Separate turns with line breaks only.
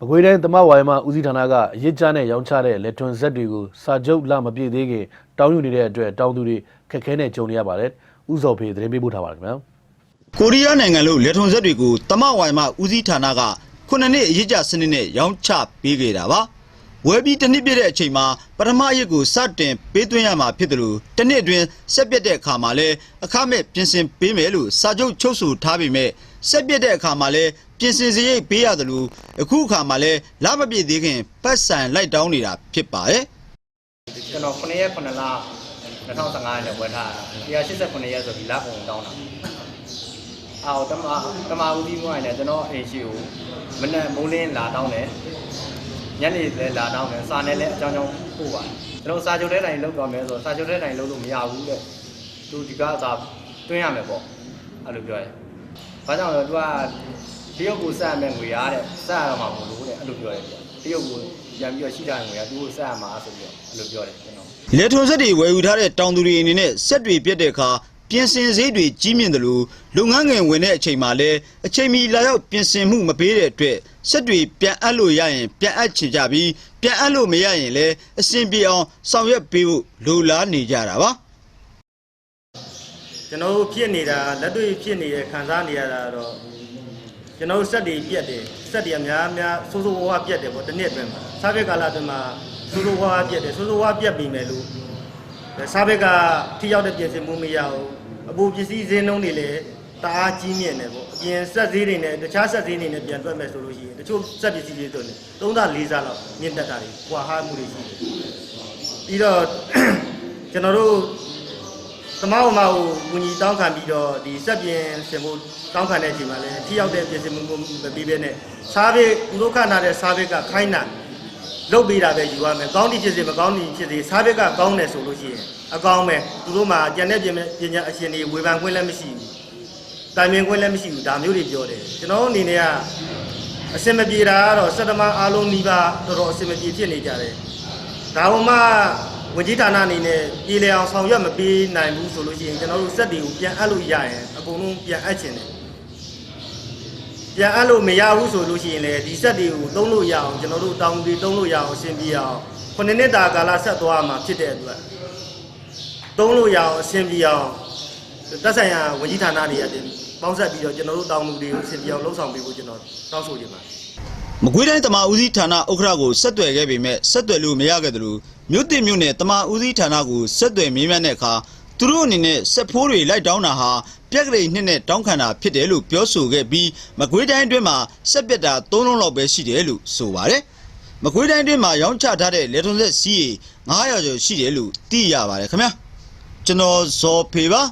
မကွေးတိုင်းသမဝါယမဦးစီးဌာနကအရစ်ကြားနဲ့ရောင်းချတဲ့လက်ထွန်ဇက်တွေကိုစာချုပ်လမပြည့်သေးခင်တောင်းယူနေတဲ့အတွက်တောင်းသူတွေခက်ခဲနဲ့ကြုံနေရပါတယ်။ဥစော်ဖေသတင်းပေးပို့ထားပါတယ်ခင်ဗျာ။
ကိုရီးယားနိုင်ငံလို့လက်ထွန်ဆက်တွေကိုတမဝိုင်မဦးစီးဌာနကခုနှစ်နှစ်အရေးကြစနစ်နဲ့ရောင်းချပေးခဲ့တာပါ ဝယ်ပြီးတစ်နှစ်ပြည့်တဲ့အချိန်မှာပထမအရက်ကိုစတင်ပေးသွင်းရမှာဖြစ်တယ်လို့တစ်နှစ်အတွင်းဆက်ပြတ်တဲ့အခါမှာလဲအခမဲ့ပြင်ဆင်ပေးမယ်လို့စာချုပ်ချုပ်ဆိုထားပေမဲ့ဆက်ပြတ်တဲ့အခါမှာလဲပြင်ဆင်စရိတ်ပေးရတယ်လို့အခုအခါမှာလဲလမပြည့်သေးခင်ပတ်စံလိုက်တောင်းနေတာဖြစ်ပါတယ်
ကျွန်တော်9ရက်9လ2015နဲ့ဝယ်ထားတာ189ရက်ဆိုပြီးလက်ပုံတောင်းတာအော်တမတမဦးဒီမွိုင်းနဲ့ကျွန်တော်အိမ်ရှိကိုမနေ့မိုးလင်းလာတောင်းတယ် ညနေလည်းလာတောင်းတယ်စာနဲ့လည်းအကြောင်းကြောင်းပို့ပါတယ်ကျွန်တော်စာချုပ်တဲ့တိုင်လောက်တော့မယ်ဆိုတော့စာချုပ်တဲ့တိုင်လောက်လို့မရဘူးတဲ့သူဒီကစာတွင်းရမယ်ပေါ့အဲ့လိုပြောတယ်ဘာကြောင့်လဲသူကတရုတ်ကိုစက်ရမယ်ငွေရတဲ့စက်ရမှာမဟုတ်လို့တဲ့အဲ့လိုပြောတယ်တရုတ်ကိုပြန်ပြီးတော့ရှိတဲ့ငွေရသူ့ကိုစက်ရမှာဆိုပြီးတော့အဲ့လိုပြောတယ်ကျွန်တော်
လက်ထွန်ဆက်တွေဝယ်ယူထားတဲ့တောင်သူတွေအနေနဲ့ဆက်တွေပြတ်တဲ့အခါ ပြင်ဆင်စရိတ်တွေကြီးမြင့်တယ်လို့လုပ်ငန်းငယ်ဝင်တဲ့အချိန်မှာလဲအချိန်မီလာရောက်ပြင်ဆင်မှုမပေးတဲ့အတွက်ဆက်တွေပြန်အပ်လို့ရရင်ပြန်အပ်ချင်ကြပြီးပြန်အပ်လို့မရရင်လဲအဆင်ပြေအောင်ဆောင်ရွက်ပေးဖို့လိုလားနေကြတာပါ
ကျွန်တော်တို့ဖြစ်နေတာလက်တွေ့ဖြစ်နေတဲ့ခံစားနေရတာတော့ကျွန်တော်တို့စက်တွေပြက်တယ်စက်တွေအများအများစိုးစိုးဝါးဝါပြက်တယ်ပေါ့တစ်နှစ်အတွင်းမှာစားဘက်ကာလအတွင်းမှာစိုးစိုးဝါးဝါပြက်တယ်စိုးစိုးဝါးပြက်ပြီးမယ်လို့ စားဘက်ကထိရောက်တဲ့ပြင်ဆင်မှုမရဘူးအပူပစ္စည်းဈေးနှုန်းတွေလည်းတအားကြီးမြင့်တယ်ပေါ့အပြင်စက်ဈေးတွေနဲ့တခြားစက်ဈေးတွေနဲ့ပြန်တွက်မယ်ဆိုလို့ရှိရင်တချို့စက်ပစ္စည်းတွေဆိုရင်3ဆ4ဆလောက်မြင့်တက်တာတွေကွာဟာမှုတွေရှိတယ်ပြီးတော့ကျွန်တော်တို့သမောက်မကိုဝင်ကြီးတောင်းခံပြီးတော့ဒီစက်ပြင်ဆင်ဖို့တောင်းခံတဲ့အချိန်မှာလည်းထိရောက်တဲ့ပြင်ဆင်မှုမပြီးဘဲနဲ့စားဘစ်ဥဒုက္ခနာတဲ့စားဘစ်ကခိုင်းတာ လုတ်ပေးတာပဲယူရမယ်ကောင်းသည်ဖြစ်စေမကောင်းသည်ဖြစ်စေစားဘစ်ကကောင်းတယ်ဆိုလို့ရှိရင်အကောင်းပဲသူတို့မှာကြံတဲ့ပြင်ပညာအရှင်တွေဝေဖန်ခွင့်လည်းမရှိဘူးတိုင်ပင်ခွင့်လည်းမရှိဘူးဒါမျိုးတွေပြောတယ်ကျွန်တော်တို့အနေနဲ့ကအစင်မပြေတာကတော့စက်တမအားလုံးနှီးပါတော်တော်အစင်မပြေဖြစ်နေကြတယ်ဒါမှမဝင်ကြီးဌာနအနေနဲ့ပြည်လည်အောင်ဆောင်ရွက်မပေးနိုင်ဘူးဆိုလို့ရှိရင်ကျွန်တော်တို့စက်တွေကိုပြန်အပ်လို့ရရင်အကုန်လုံးပြန်အပ်ချင်တယ် ပြန်အပ်လို့မရဘူးဆိုလို့ရှိရင်လည်းဒီစက်တွေကိုသုံးလို့ရအောင်ကျွန်တော်တို့တောင်းပြီးသုံးလို့ရအောင်အဆင်ပြေအောင်ခုနှစ်နှစ်တာကာလဆက်သွားမှာဖြစ်တဲ့အတွက်သုံးလို့ရအောင်အဆင်ပြေအောင်တက်ဆိုင်ရာဝင်ကြီးဌာနတွေအတင်ပေါင်းဆက်ပြီးတော့ကျွန်တော်တို့တောင်းမှုတွေကိုအဆင်ပြေအောင်လှုပ်ဆောင်ပေးဖို့ကျွန်တော်တောင်းဆိုချင်ပါတယ်
မကွေးတိုင်းတမဦးစီးဌာနဥက္ကဋ္ဌကိုဆက်သွယ်ခဲ့ပေမဲ့ဆက်သွယ်လို့မရခဲ့တယ်လို့မြို့တင်မြို့နယ်တမဦးစီးဌာနကိုဆက်သွယ်မေးမြန်းတဲ့အခါသူတို့အနေနဲ့စက်ဖိုးတွေလိုက်တောင်းတာဟာ ပြက်ကလေးနှစ်နဲ့တောင်းခံတာဖြစ်တယ်လို့ပြောဆိုခဲ့ပြီးမကွေးတိုင်းအတွင်းမှာစက်ပြက်တာ၃လုံးလောက်ပဲရှိတယ်လို့ဆိုပါတယ်မကွေးတိုင်းအတွင်းမှာရောင်းချထားတဲ့လေထုံးဆက်စီးရီ900ကျော်ရှိတယ်လို့သိရပါတယ်ခင်ဗျာကျွန်တော်ဇော်ဖေပါ